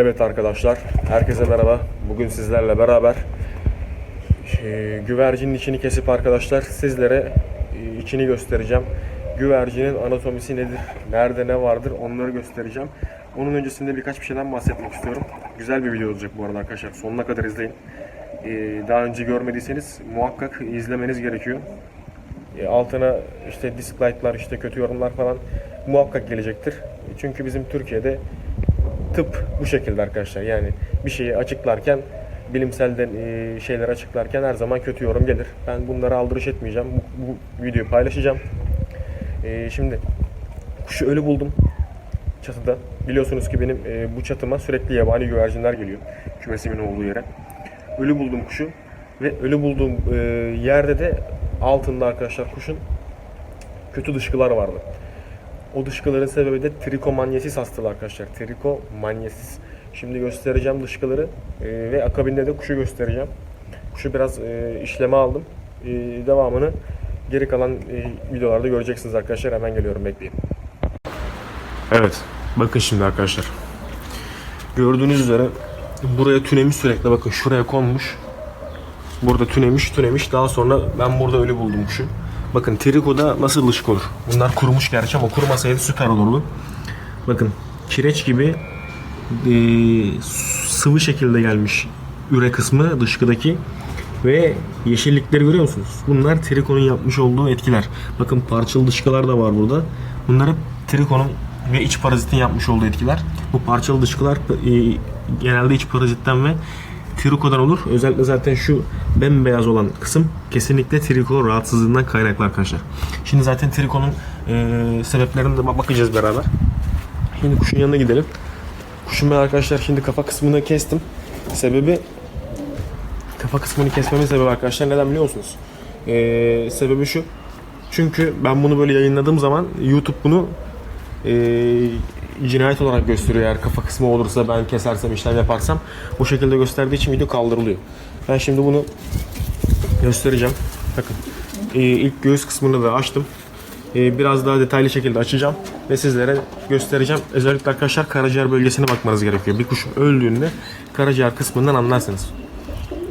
Evet arkadaşlar, herkese merhaba. Bugün sizlerle beraber e, güvercinin içini kesip arkadaşlar sizlere e, içini göstereceğim. Güvercinin anatomisi nedir, nerede ne vardır onları göstereceğim. Onun öncesinde birkaç bir şeyden bahsetmek istiyorum. Güzel bir video olacak bu arada arkadaşlar. Sonuna kadar izleyin. E, Daha önce görmediyseniz muhakkak izlemeniz gerekiyor. Altına işte disliklar, işte kötü yorumlar falan muhakkak gelecektir. Çünkü bizim Türkiye'de tıp bu şekilde arkadaşlar. Yani bir şeyi açıklarken bilimselden e, şeyler açıklarken her zaman kötü yorum gelir. Ben bunları aldırış etmeyeceğim. Bu, bu videoyu paylaşacağım. E, şimdi kuşu ölü buldum çatıda. Biliyorsunuz ki benim e, bu çatıma sürekli yabani güvercinler geliyor. Kümesimin olduğu yere. Ölü buldum kuşu ve ölü bulduğum e, yerde de altında arkadaşlar kuşun kötü dışkılar vardı. O dışkıların sebebi de trikomanyesis hastalığı arkadaşlar. Trikomanyesis. Şimdi göstereceğim dışkıları e, ve akabinde de kuşu göstereceğim. Kuşu biraz e, işleme aldım. E, devamını geri kalan e, videolarda göreceksiniz arkadaşlar. Hemen geliyorum bekleyin. Evet. Bakın şimdi arkadaşlar. Gördüğünüz üzere buraya tünemiş sürekli bakın şuraya konmuş. Burada tünemiş tünemiş. Daha sonra ben burada ölü buldum kuşu. Bakın trikoda nasıl dışkı olur? Bunlar kurumuş gerçi ama kurumasaydı süper olurdu. Bakın kireç gibi e, sıvı şekilde gelmiş üre kısmı dışkıdaki ve yeşillikleri görüyor musunuz? Bunlar trikonun yapmış olduğu etkiler. Bakın parçalı dışkılar da var burada. Bunlar hep trikonun ve iç parazitin yapmış olduğu etkiler. Bu parçalı dışkılar e, genelde iç parazitten ve trikodan olur. Özellikle zaten şu bembeyaz olan kısım kesinlikle triko rahatsızlığından kaynaklı arkadaşlar. Şimdi zaten trikonun e, sebeplerine de bak- bakacağız beraber. Şimdi kuşun yanına gidelim. Kuşun ben arkadaşlar şimdi kafa kısmını kestim. Sebebi kafa kısmını kesmemin sebebi arkadaşlar neden biliyor musunuz? Ee, sebebi şu. Çünkü ben bunu böyle yayınladığım zaman YouTube bunu e, cinayet olarak gösteriyor eğer kafa kısmı olursa ben kesersem işlem yaparsam bu şekilde gösterdiği için video kaldırılıyor. Ben şimdi bunu göstereceğim. Bakın e, ilk göğüs kısmını da açtım. E, biraz daha detaylı şekilde açacağım ve sizlere göstereceğim. Özellikle arkadaşlar karaciğer bölgesine bakmanız gerekiyor. Bir kuş öldüğünde karaciğer kısmından anlarsınız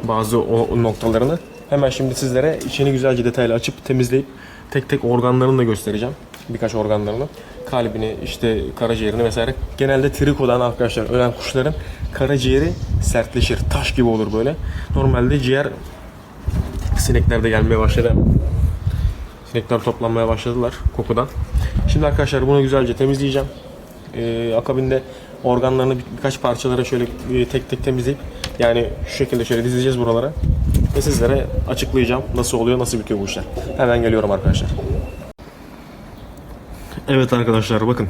bazı o noktalarını. Hemen şimdi sizlere içini güzelce detaylı açıp temizleyip tek tek organlarını da göstereceğim. Birkaç organlarını. Kalbini, işte karaciğerini vesaire. Genelde trikodan arkadaşlar ölen kuşların karaciğeri sertleşir. Taş gibi olur böyle. Normalde ciğer sineklerde gelmeye başladı. Sinekler toplanmaya başladılar kokudan. Şimdi arkadaşlar bunu güzelce temizleyeceğim. Ee, akabinde organlarını bir- birkaç parçalara şöyle e, tek tek temizleyip yani şu şekilde şöyle dizeceğiz buralara ve sizlere açıklayacağım nasıl oluyor nasıl bitiyor bu işler. Hemen geliyorum arkadaşlar. Evet arkadaşlar bakın.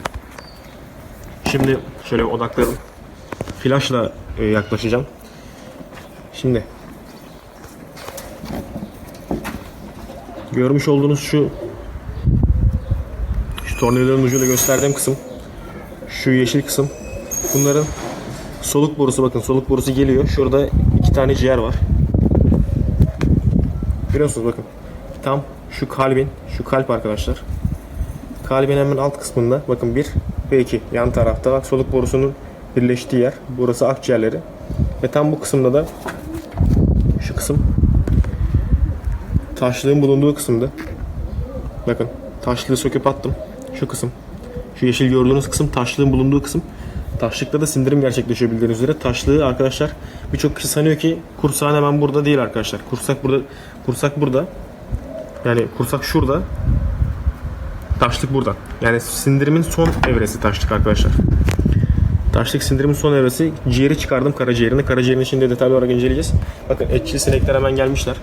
Şimdi şöyle odaklayalım. Flaşla e, yaklaşacağım. Şimdi görmüş olduğunuz şu şu tornavidanın ucuyla gösterdiğim kısım şu yeşil kısım bunların soluk borusu bakın soluk borusu geliyor. Şurada iki tane ciğer var. Görüyorsunuz bakın. Tam şu kalbin, şu kalp arkadaşlar. Kalbin hemen alt kısmında bakın bir ve iki yan tarafta bak soluk borusunun birleştiği yer. Burası akciğerleri. Ve tam bu kısımda da şu kısım taşlığın bulunduğu kısımda. Bakın taşlığı söküp attım. Şu kısım. Şu yeşil gördüğünüz kısım taşlığın bulunduğu kısım. Taşlıkta da sindirim gerçekleşiyor bildiğiniz üzere. Taşlığı arkadaşlar birçok kişi sanıyor ki kursak hemen burada değil arkadaşlar. Kursak burada. Kursak burada. Yani kursak şurada. Taşlık burada. Yani sindirimin son evresi taşlık arkadaşlar. Taşlık sindirimin son evresi. Ciğeri çıkardım karaciğerini. Karaciğerini şimdi detaylı olarak inceleyeceğiz. Bakın etçil sinekler hemen gelmişler.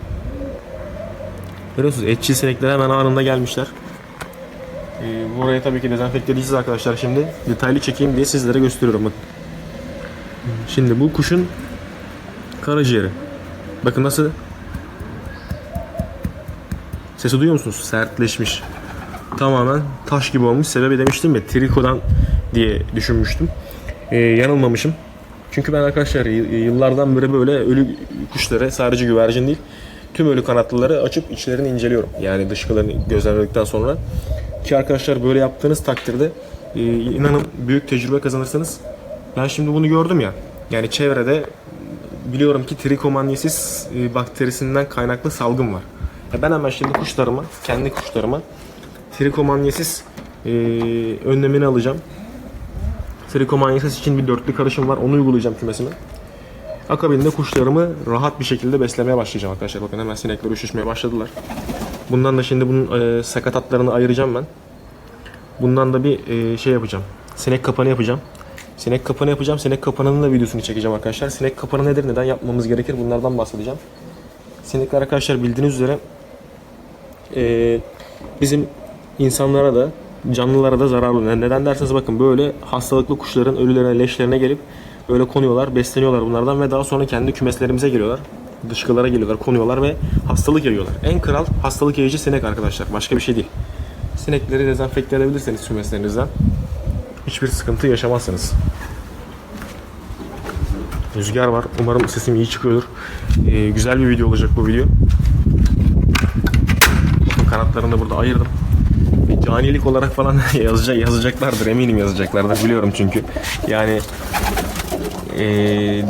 Görüyorsunuz etçil sinekler hemen anında gelmişler. Ee, burayı tabii ki dezenfekte edeceğiz arkadaşlar şimdi. Detaylı çekeyim diye sizlere gösteriyorum. Bakın. Şimdi bu kuşun karaciğeri. Bakın nasıl Sesi duyuyor musunuz? Sertleşmiş. Tamamen taş gibi olmuş. Sebebi demiştim ya trikodan diye düşünmüştüm. Ee, yanılmamışım. Çünkü ben arkadaşlar yıllardan beri böyle ölü kuşları sadece güvercin değil tüm ölü kanatlıları açıp içlerini inceliyorum. Yani dışkılarını gözlemledikten sonra. Ki arkadaşlar böyle yaptığınız takdirde e, inanın büyük tecrübe kazanırsanız Ben şimdi bunu gördüm ya. Yani çevrede biliyorum ki trikomaniyesis e, bakterisinden kaynaklı salgın var. Ben hemen şimdi kuşlarıma, kendi kuşlarıma trikomaniyesis e, önlemini alacağım. Trikomaniyesis için bir dörtlü karışım var. Onu uygulayacağım kümesime. Akabinde kuşlarımı rahat bir şekilde beslemeye başlayacağım arkadaşlar. Bakın hemen sinekler üşüşmeye başladılar. Bundan da şimdi bunun e, sakatatlarını ayıracağım ben. Bundan da bir e, şey yapacağım. Sinek kapanı yapacağım. Sinek kapanı yapacağım. Sinek kapanının da videosunu çekeceğim arkadaşlar. Sinek kapanı nedir? Neden yapmamız gerekir? Bunlardan bahsedeceğim. Sinekler arkadaşlar bildiğiniz üzere e, bizim insanlara da canlılara da zararlı. Yani neden derseniz bakın böyle hastalıklı kuşların ölülerine, leşlerine gelip böyle konuyorlar, besleniyorlar bunlardan ve daha sonra kendi kümeslerimize geliyorlar. Dışkılara geliyorlar, konuyorlar ve hastalık yayıyorlar. En kral hastalık yayıcı sinek arkadaşlar. Başka bir şey değil. Sinekleri dezenfekte edebilirseniz kümeslerinizden hiçbir sıkıntı yaşamazsınız. Rüzgar var. Umarım sesim iyi çıkıyordur. Ee, güzel bir video olacak bu video. Bakın kanatlarını da burada ayırdım. Canilik olarak falan yazacak, yazacaklardır. Eminim yazacaklardır. Biliyorum çünkü. Yani ee,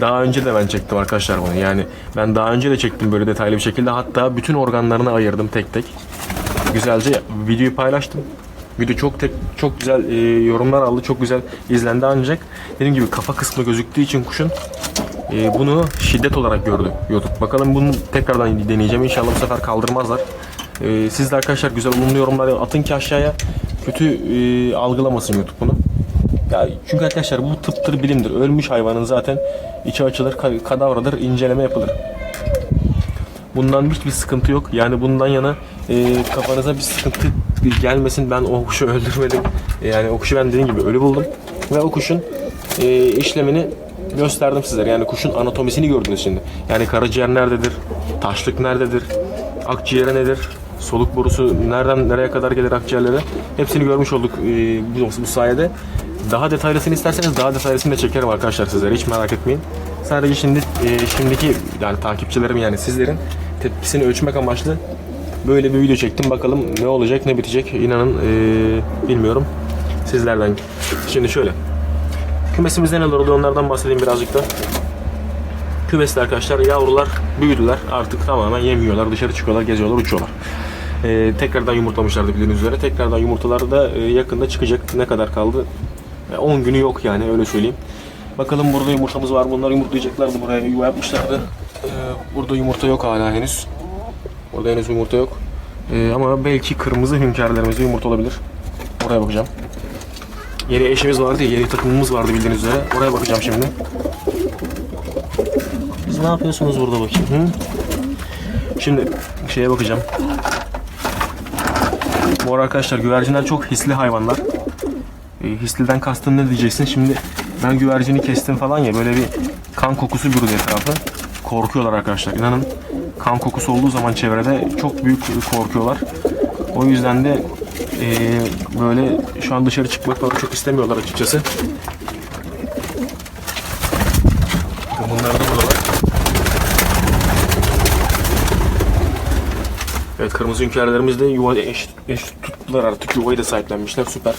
daha önce de ben çektim arkadaşlar bunu. Yani ben daha önce de çektim böyle detaylı bir şekilde. Hatta bütün organlarını ayırdım tek tek. Güzelce videoyu paylaştım. Video çok tek, çok güzel e, yorumlar aldı, çok güzel izlendi ancak dediğim gibi kafa kısmı gözüktüğü için kuşun e, bunu şiddet olarak gördü YouTube. Bakalım bunu tekrardan deneyeceğim. İnşallah bu sefer kaldırmazlar. E, siz de arkadaşlar güzel olumlu yorumlar atın ki aşağıya kötü e, algılamasın YouTube bunu. Ya çünkü arkadaşlar bu tıptır bilimdir. Ölmüş hayvanın zaten içi açılır, ka- kadavradır, inceleme yapılır. Bundan hiçbir sıkıntı yok. Yani bundan yana e, kafanıza bir sıkıntı gelmesin. Ben o kuşu öldürmedim. E, yani o kuşu ben dediğim gibi ölü buldum. Ve o kuşun e, işlemini gösterdim sizlere. Yani kuşun anatomisini gördünüz şimdi. Yani karaciğer nerededir? Taşlık nerededir? Akciğeri nedir? Soluk borusu nereden nereye kadar gelir akciğerlere? Hepsini görmüş olduk e, bu, bu sayede. Daha detaylısını isterseniz daha detaylısını da çekerim arkadaşlar sizlere. Hiç merak etmeyin. Sadece şimdi e, şimdiki yani takipçilerim yani sizlerin tepkisini ölçmek amaçlı böyle bir video çektim. Bakalım ne olacak ne bitecek. İnanın e, bilmiyorum. Sizlerden. Şimdi şöyle. Kümesimizde neler oluyor onlardan bahsedeyim birazcık da. Kümesli arkadaşlar yavrular büyüdüler. Artık tamamen yemiyorlar. Dışarı çıkıyorlar, geziyorlar, uçuyorlar. E, tekrardan yumurtlamışlardı bildiğiniz üzere. Tekrardan yumurtaları da e, yakında çıkacak. Ne kadar kaldı? E, 10 günü yok yani öyle söyleyeyim. Bakalım burada yumurtamız var. Bunlar yumurtlayacaklardı buraya. Yuva yapmışlardı. E, burada yumurta yok hala henüz. Orada henüz yumurta yok. E, ama belki kırmızı hünkârlarımızda yumurta olabilir. Oraya bakacağım. Yeni eşimiz vardı ya, yeni takımımız vardı bildiğiniz üzere. Oraya bakacağım şimdi. Siz ne yapıyorsunuz burada bakayım? Hı? Şimdi şeye bakacağım. Bu arkadaşlar güvercinler çok hisli hayvanlar. E, hisliden kastın ne diyeceksin? Şimdi ben güvercini kestim falan ya böyle bir kan kokusu bürüdü etrafı. Korkuyorlar arkadaşlar. İnanın kan kokusu olduğu zaman çevrede çok büyük korkuyorlar. O yüzden de e, böyle şu an dışarı çıkmak falan çok istemiyorlar açıkçası. Bunlar da buradalar. Evet kırmızı hünkârlarımız da yuva eş, eş tuttular artık yuvayı da sahiplenmişler süper.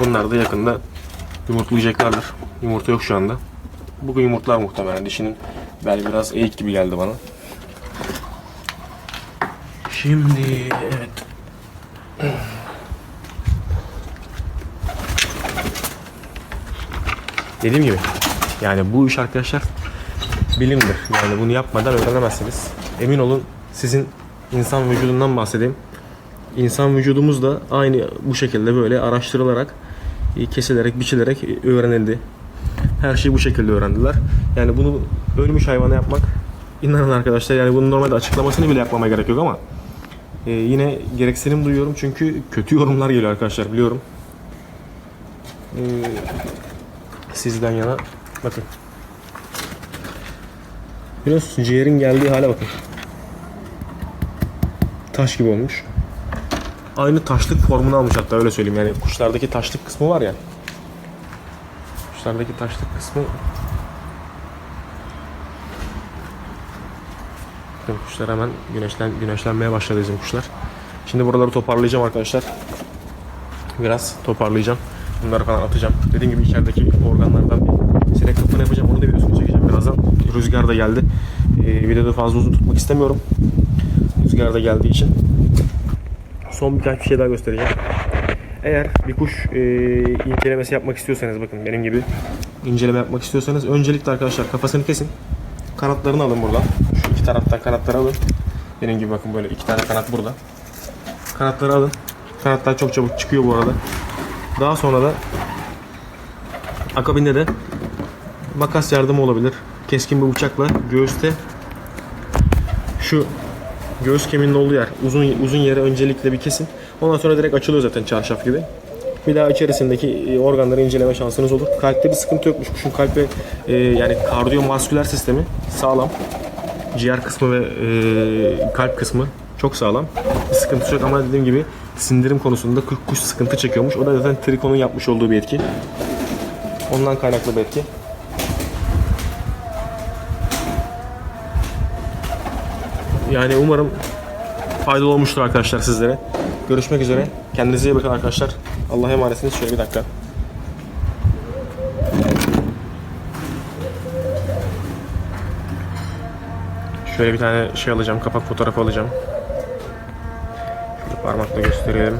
Bunlar da yakında yumurtlayacaklardır. Yumurta yok şu anda. Bugün yumurtlar muhtemelen. Dişinin bel biraz eğik gibi geldi bana. Şimdi evet. Dediğim gibi yani bu iş arkadaşlar bilimdir. Yani bunu yapmadan öğrenemezsiniz. Emin olun sizin insan vücudundan bahsedeyim. İnsan vücudumuz da aynı bu şekilde böyle araştırılarak, e, kesilerek, biçilerek e, öğrenildi. Her şeyi bu şekilde öğrendiler. Yani bunu ölmüş hayvana yapmak, inanın arkadaşlar yani bunun normalde açıklamasını bile yapmama gerek yok ama e, yine gereksinim duyuyorum çünkü kötü yorumlar geliyor arkadaşlar biliyorum. E, sizden yana bakın. Biliyorsunuz ciğerin geldiği hale bakın. Taş gibi olmuş. Aynı taşlık formunu almış hatta öyle söyleyeyim. Yani kuşlardaki taşlık kısmı var ya. Kuşlardaki taşlık kısmı Bakın kuşlar hemen güneşlen güneşlenmeye başladı bizim kuşlar. Şimdi buraları toparlayacağım arkadaşlar. Biraz toparlayacağım. Bunları falan atacağım. Dediğim gibi içerideki organlardan bir rüzgar da geldi. Ee, videoda fazla uzun tutmak istemiyorum. Rüzgar da geldiği için. Son birkaç bir şey daha göstereceğim. Eğer bir kuş e, incelemesi yapmak istiyorsanız bakın benim gibi inceleme yapmak istiyorsanız öncelikle arkadaşlar kafasını kesin. Kanatlarını alın buradan. Şu iki taraftan kanatları alın. Benim gibi bakın böyle iki tane kanat burada. Kanatları alın. Kanatlar çok çabuk çıkıyor bu arada. Daha sonra da akabinde de makas yardımı olabilir. Keskin bir bıçakla göğüste şu göğüs kemiğinin olduğu yer uzun uzun yere öncelikle bir kesin. Ondan sonra direkt açılıyor zaten çarşaf gibi. Bir daha içerisindeki e, organları inceleme şansınız olur. Kalpte bir sıkıntı yokmuş. Kuşun kalp ve e, yani kardiyomasküler sistemi sağlam. Ciğer kısmı ve e, kalp kısmı çok sağlam. Bir sıkıntısı yok ama dediğim gibi sindirim konusunda kuş sıkıntı çekiyormuş. O da zaten trikonun yapmış olduğu bir etki. Ondan kaynaklı bir etki. Yani umarım faydalı olmuştur arkadaşlar sizlere. Görüşmek üzere. Kendinize iyi bakın arkadaşlar. Allah'a emanetsiniz. Şöyle bir dakika. Şöyle bir tane şey alacağım. Kapak fotoğrafı alacağım. Şöyle parmakla gösterelim.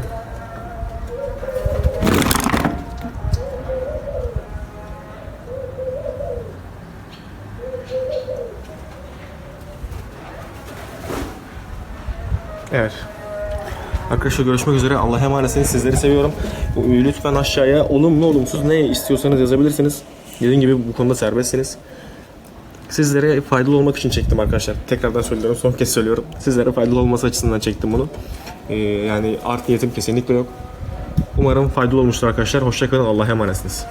Evet. Arkadaşlar görüşmek üzere. Allah'a emanetsiniz. Sizleri seviyorum. Lütfen aşağıya olumlu olumsuz ne istiyorsanız yazabilirsiniz. Dediğim gibi bu konuda serbestsiniz. Sizlere faydalı olmak için çektim arkadaşlar. Tekrardan söylüyorum. Son kez söylüyorum. Sizlere faydalı olması açısından çektim bunu. Ee, yani art niyetim kesinlikle yok. Umarım faydalı olmuştur arkadaşlar. Hoşçakalın. Allah'a emanetsiniz.